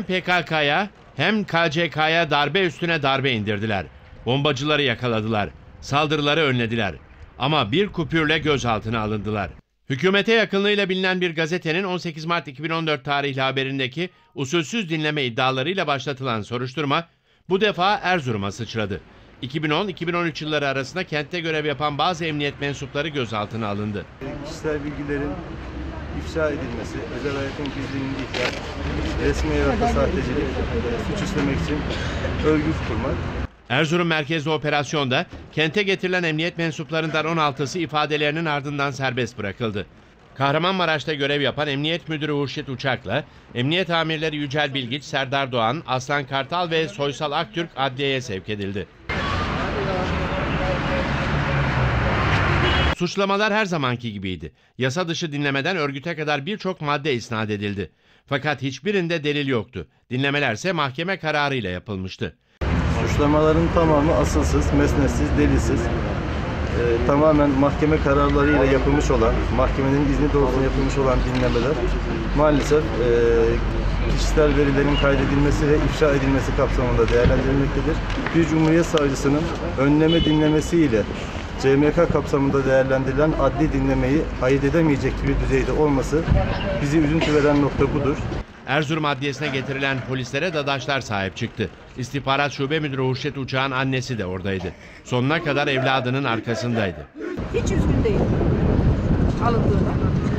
hem PKK'ya hem KCK'ya darbe üstüne darbe indirdiler. Bombacıları yakaladılar. Saldırıları önlediler. Ama bir kupürle gözaltına alındılar. Hükümete yakınlığıyla bilinen bir gazetenin 18 Mart 2014 tarihli haberindeki usulsüz dinleme iddialarıyla başlatılan soruşturma bu defa Erzurum'a sıçradı. 2010-2013 yılları arasında kentte görev yapan bazı emniyet mensupları gözaltına alındı. kişisel bilgilerin ifşa edilmesi, özel hayatın gizliliğinin ihlal, resmi evrakta sahtecilik, suç işlemek için örgüt kurmak, Erzurum merkezli operasyonda kente getirilen emniyet mensuplarından 16'sı ifadelerinin ardından serbest bırakıldı. Kahramanmaraş'ta görev yapan Emniyet Müdürü Hurşit Uçak'la Emniyet Amirleri Yücel Bilgiç, Serdar Doğan, Aslan Kartal ve Soysal Aktürk adliyeye sevk edildi. Suçlamalar her zamanki gibiydi. Yasa dışı dinlemeden örgüte kadar birçok madde isnat edildi. Fakat hiçbirinde delil yoktu. Dinlemelerse mahkeme kararıyla yapılmıştı. suçlamaların tamamı asılsız, mesnetsiz, delilsiz, e, tamamen mahkeme kararlarıyla yapılmış olan, mahkemenin izni doğrultusunda yapılmış olan dinlemeler maalesef e, kişisel verilerin kaydedilmesi ve ifşa edilmesi kapsamında değerlendirilmektedir. Bir Cumhuriyet Savcısının önleme dinlemesiyle CMK kapsamında değerlendirilen adli dinlemeyi ayırt edemeyecek bir düzeyde olması bizi üzüntü veren nokta budur. Erzurum Adliyesi'ne getirilen polislere dadaşlar sahip çıktı. İstihbarat Şube Müdürü Hurşit Uçak'ın annesi de oradaydı. Sonuna kadar evladının arkasındaydı. Hiç üzgün değilim alındığına.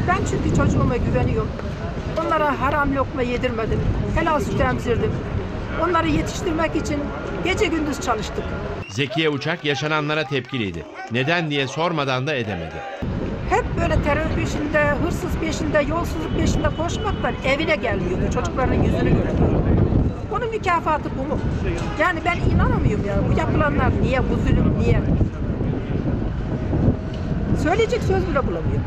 Ben çünkü çocuğuma güveniyorum. Onlara haram lokma yedirmedim. Helal süt emzirdim. Onları yetiştirmek için gece gündüz çalıştık. Zekiye Uçak yaşananlara tepkiliydi. Neden diye sormadan da edemedi. Hep böyle terör peşinde, hırsız peşinde, yolsuzluk peşinde koşmaktan evine gelmiyordu. Çocuklarının yüzünü göremiyordu. Onun mükafatı bu mu? Yani ben inanamıyorum ya. Bu yapılanlar niye, bu zulüm niye? Söyleyecek söz bile bulamıyorum.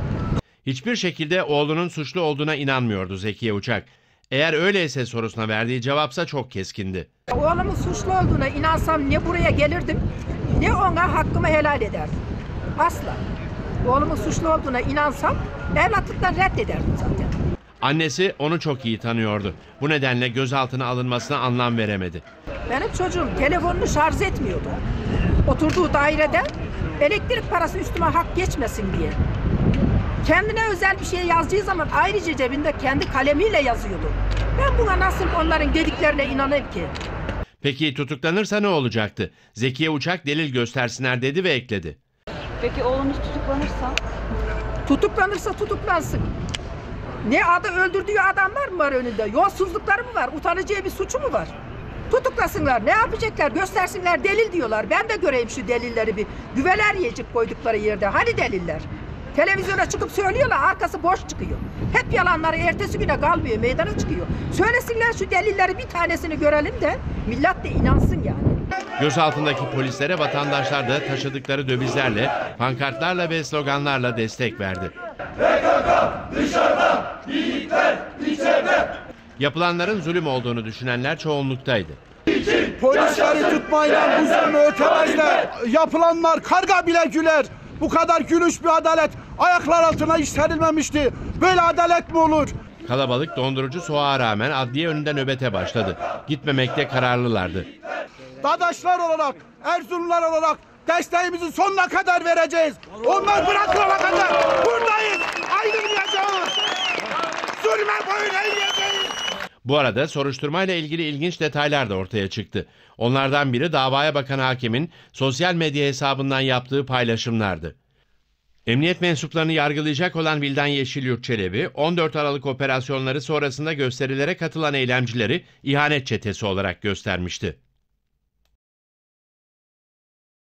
Hiçbir şekilde oğlunun suçlu olduğuna inanmıyordu Zekiye Uçak. Eğer öyleyse sorusuna verdiği cevapsa çok keskindi. Oğlumun suçlu olduğuna inansam ne buraya gelirdim ne ona hakkımı helal ederdim. Asla. Oğlumun suçlu olduğuna inansam evlatlıktan reddederdim zaten. Annesi onu çok iyi tanıyordu. Bu nedenle gözaltına alınmasına anlam veremedi. Benim çocuğum telefonunu şarj etmiyordu. Oturduğu dairede elektrik parası üstüme hak geçmesin diye. Kendine özel bir şey yazdığı zaman ayrıca cebinde kendi kalemiyle yazıyordu. Ben buna nasıl onların dediklerine inanayım ki? Peki tutuklanırsa ne olacaktı? Zekiye Uçak delil göstersinler dedi ve ekledi. Peki oğlunuz tutuklanırsa? Tutuklanırsa tutuklansın. Ne adı öldürdüğü adamlar mı var önünde? Yolsuzlukları mı var? Utanacağı bir suçu mu var? Tutuklasınlar. Ne yapacaklar? Göstersinler. Delil diyorlar. Ben de göreyim şu delilleri bir. Güveler yiyecek koydukları yerde. Hani deliller? Televizyona çıkıp söylüyorlar. Arkası boş çıkıyor. Hep yalanları ertesi güne kalmıyor. Meydana çıkıyor. Söylesinler şu delilleri bir tanesini görelim de millet de inansın yani. Gözaltındaki polislere vatandaşlar da taşıdıkları dövizlerle, pankartlarla ve sloganlarla destek verdi. Yapılanların zulüm olduğunu düşünenler çoğunluktaydı. Polisleri tutmayla bu zulmü ötemezler. Yapılanlar karga bile güler. Bu kadar gülüş bir adalet ayaklar altına hiç serilmemişti. Böyle adalet mi olur? Kalabalık dondurucu soğuğa rağmen adliye önünde nöbete başladı. Gitmemekte kararlılardı. Dadaşlar olarak, Erzurumlar olarak desteğimizi sonuna kadar vereceğiz. Onlar bırakılana kadar buradayız. Ayrılmayacağız. Zulme boyun eğmeyeceğiz. Bu arada soruşturmayla ilgili ilginç detaylar da ortaya çıktı. Onlardan biri davaya bakan hakimin sosyal medya hesabından yaptığı paylaşımlardı. Emniyet mensuplarını yargılayacak olan Vildan Yeşilyurt Çelebi, 14 Aralık operasyonları sonrasında gösterilere katılan eylemcileri ihanet çetesi olarak göstermişti.